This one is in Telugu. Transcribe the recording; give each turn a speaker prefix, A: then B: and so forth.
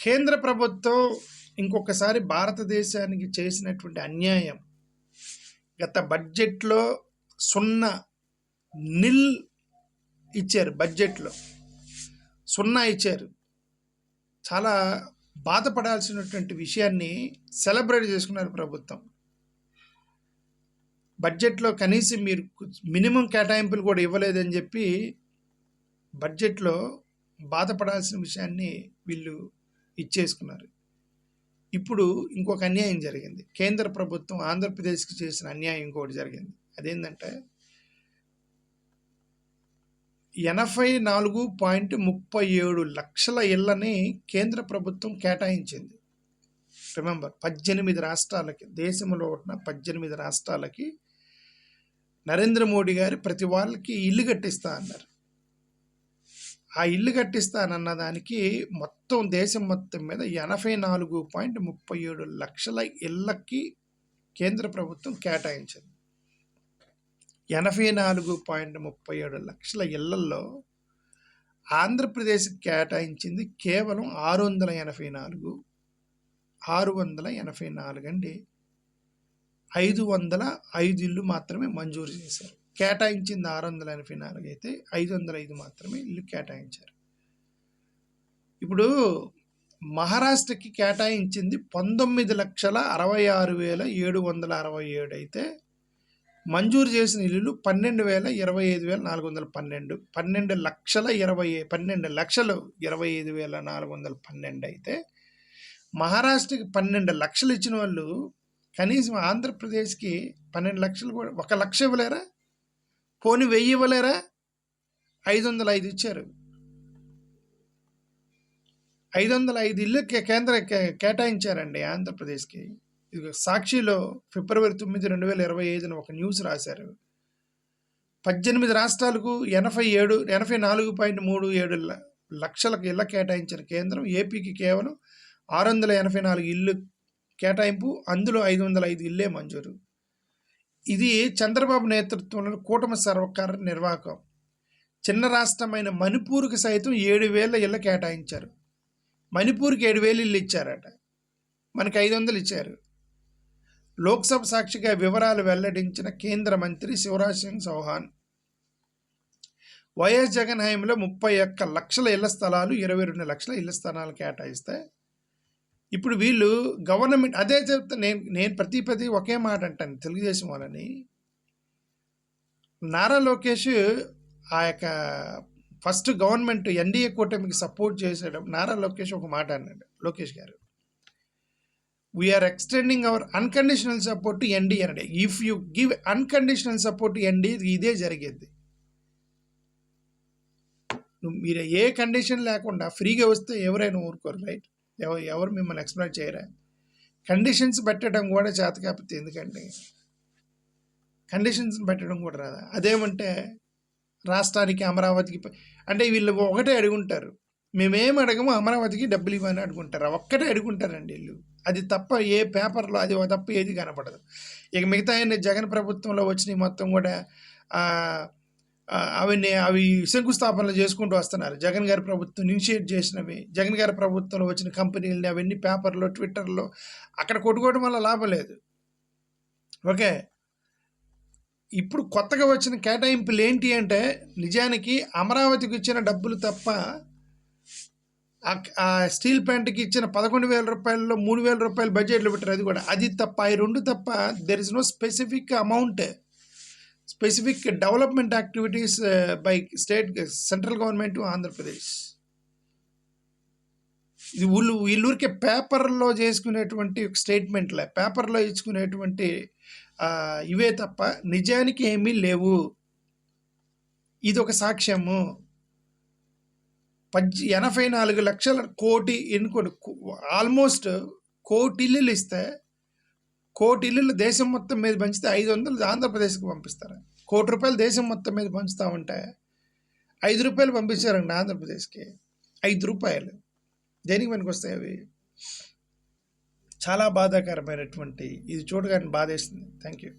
A: కేంద్ర ప్రభుత్వం ఇంకొకసారి భారతదేశానికి చేసినటువంటి అన్యాయం. గత బడ్జెట్లో సున్నా నిల్ ఇచ్చారు బడ్జెట్లో సున్నా ఇచ్చారు. చాలా బాధపడాల్సినటువంటి విషయాన్ని సెలబ్రేట్ చేసుకున్నారు ప్రభుత్వం. బడ్జెట్లో కనీసం మీరు మినిమం కేటాయింపులు కూడా ఇవ్వలేదని చెప్పి బడ్జెట్లో బాధపడాల్సిన విషయాన్ని వీళ్ళు ఇచ్చేసుకున్నారు. ఇప్పుడు ఇంకొక అన్యాయం జరిగింది. కేంద్ర ప్రభుత్వం ఆంధ్రప్రదేశ్కి చేసిన అన్యాయం ఇంకోటి జరిగింది. అదేంటంటే ఎనభై నాలుగు పాయింట్ ముప్పై ఏడు లక్షల ఇళ్ళని కేంద్ర ప్రభుత్వం కేటాయించింది. రిమెంబర్ పద్దెనిమిది రాష్ట్రాలకి దేశంలో ఉన్న పద్దెనిమిది రాష్ట్రాలకి నరేంద్ర మోడీ గారు ప్రతి వాళ్ళకి ఇల్లు కట్టిస్తా అన్నారు. ఆ ఇల్లు కట్టిస్తానన్న దానికి మొత్తం దేశం మొత్తం మీద ఎనభై నాలుగు పాయింట్ ముప్పై ఏడు లక్షల ఇళ్ళకి కేంద్ర ప్రభుత్వం కేటాయించింది. ఎనభై నాలుగు పాయింట్ ముప్పై ఏడు లక్షల ఇళ్ళల్లో ఆంధ్రప్రదేశ్ కేటాయించింది కేవలం ఆరు వందల ఎనభై నాలుగు ఆరు వందల ఎనభై నాలుగు అండి. ఐదు వందల ఐదు ఇల్లు మాత్రమే మంజూరు చేశారు. కేటాయించింది ఆరు వందల ఎనభై నాలుగు అయితే ఐదు వందల ఐదు మాత్రమే ఇల్లు కేటాయించారు. ఇప్పుడు మహారాష్ట్రకి కేటాయించింది పంతొమ్మిది లక్షల అరవై ఆరు వేల ఏడు వందల అరవై ఏడు అయితే మంజూరు చేసిన ఇల్లులు పన్నెండు వేల ఇరవై ఐదు వేల నాలుగు వందల పన్నెండు పన్నెండు లక్షల ఇరవై పన్నెండు లక్షలు ఇరవై ఐదు వేల నాలుగు వందల పన్నెండు అయితే మహారాష్ట్రకి పన్నెండు లక్షలు ఇచ్చిన వాళ్ళు కనీసం ఆంధ్రప్రదేశ్కి పన్నెండు లక్షలు కూడా ఒక లక్ష ఇవ్వలేరా? పోని వెయ్యి ఇవ్వలేరా? ఐదు వందల ఐదు ఇచ్చారు. ఐదు వందల ఐదు ఇల్లు కేంద్ర కేటాయించారండి ఆంధ్రప్రదేశ్కి. ఇది సాక్షిలో ఫిబ్రవరి తొమ్మిది రెండు వేల ఇరవై ఐదున ఒక న్యూస్ రాశారు. పద్దెనిమిది రాష్ట్రాలకు ఎనభై ఏడు ఎనభై నాలుగు పాయింట్ మూడు ఏడు లక్షలకు ఇళ్ళ కేటాయించిన కేంద్రం ఏపీకి కేవలం ఆరు వందల ఎనభై నాలుగు ఇల్లు కేటాయింపు అందులో ఐదు వందల ఐదు ఇల్లే మంజూరు. ఇది చంద్రబాబు నేతృత్వంలో కూటమి సర్వకార నిర్వాహకం. చిన్న రాష్ట్రమైన మణిపూర్కి సైతం ఏడు వేల ఇళ్ళ కేటాయించారు. మణిపూర్కి ఏడు వేలు ఇల్లు ఇచ్చారట. మనకి ఐదు వందలు ఇచ్చారు. లోక్సభ సాక్షిగా వివరాలు వెల్లడించిన కేంద్ర మంత్రి శివరాజ్ సింగ్ చౌహాన్ వైఎస్ జగన్ హయాంలో ముప్పై ఒక్క లక్షల ఇళ్ళ స్థలాలు ఇరవై రెండు లక్షల ఇళ్ళ స్థలాలు కేటాయిస్తే ఇప్పుడు వీళ్ళు గవర్నమెంట్ అదే చెప్తే నేను నేను ప్రతి ప్రతి ఒకే మాట అంటాను తెలుగుదేశం వాళ్ళని. నారా లోకేష్ ఆ యొక్క ఫస్ట్ గవర్నమెంట్ ఎన్డీఏ కూటమికి సపోర్ట్ చేసేటప్పుడు నారా లోకేష్ ఒక మాట అన్నాడు లోకేష్ గారు. We're extending our unconditional support N D అంటే if you give unconditional support N D ఇదే జరిగేది. మీరు ఏ కండిషన్ లేకుండా ఫ్రీగా వస్తే ఎవరైనా ఊరుకోరు రైట్ ఎవరు ఎవరు మిమ్మల్ని ఎక్స్ప్లెయిన్ చేయరా? కండిషన్స్ పెట్టడం కూడా చేత కాకపోతే ఎందుకండి కండిషన్స్ పెట్టడం కూడా రాదా? అదేమంటే రాష్ట్రానికి అమరావతికి అంటే వీళ్ళు ఒకటే అడుగుంటారు. మేమేం అడగము అమరావతికి డబ్బులు ఇవ్వని అడుగుంటారు. ఒక్కటే అడుగుంటారండి వీళ్ళు. అది తప్ప ఏ పేపర్లో అది తప్ప ఏది కనపడదు. ఇక మిగతా జగన్ ప్రభుత్వంలో వచ్చినవి మొత్తం కూడా అవన్నీ అవి శంకుస్థాపనలు చేసుకుంటూ వస్తున్నారు. జగన్ గారి ప్రభుత్వం ఇనిషియేట్ చేసినవి జగన్ గారి ప్రభుత్వంలో వచ్చిన కంపెనీలని అవన్నీ పేపర్లో ట్విట్టర్లో అక్కడ కొట్టుకోవడం వల్ల లాభం లేదు. ఓకే? ఇప్పుడు కొత్తగా వచ్చిన కేటాయింపులు ఏంటి అంటే నిజానికి అమరావతికి ఇచ్చిన డబ్బులు తప్ప ఆ స్టీల్ ప్లాంట్కి ఇచ్చిన పదకొండు వేల రూపాయల్లో మూడు వేల రూపాయలు బడ్జెట్లో పెట్టారు. అది కూడా. అది తప్ప ఈ రెండు తప్ప there is no specific amount specific development activities by state central government Andhra Pradesh ఇది వీళ్ళు వీళ్ళూరికే పేపర్లో చేసుకునేటువంటి స్టేట్మెంట్లే పేపర్లో ఇచ్చుకునేటువంటి ఇవే తప్ప నిజానికి ఏమీ లేవు. ఇది ఒక సాక్ష్యము. పద్ ఎనభై నాలుగు లక్షల కోటి ఎన్నుకోండి. ఆల్మోస్ట్ కోటిల్లు ఇస్తే కోటి ఇల్లులు దేశం మొత్తం మీద పంచితే ఐదు వందలు ఆంధ్రప్రదేశ్కి పంపిస్తారు? కోటి రూపాయలు దేశం మొత్తం మీద పంచుతూ ఉంటే ఐదు రూపాయలు పంపించారండి ఆంధ్రప్రదేశ్కి. ఐదు రూపాయలు. దేనికి పనికి వస్తాయి అవి? చాలా బాధాకరమైనటువంటి ఇది చూడగానే బాధేస్తుంది. Thank you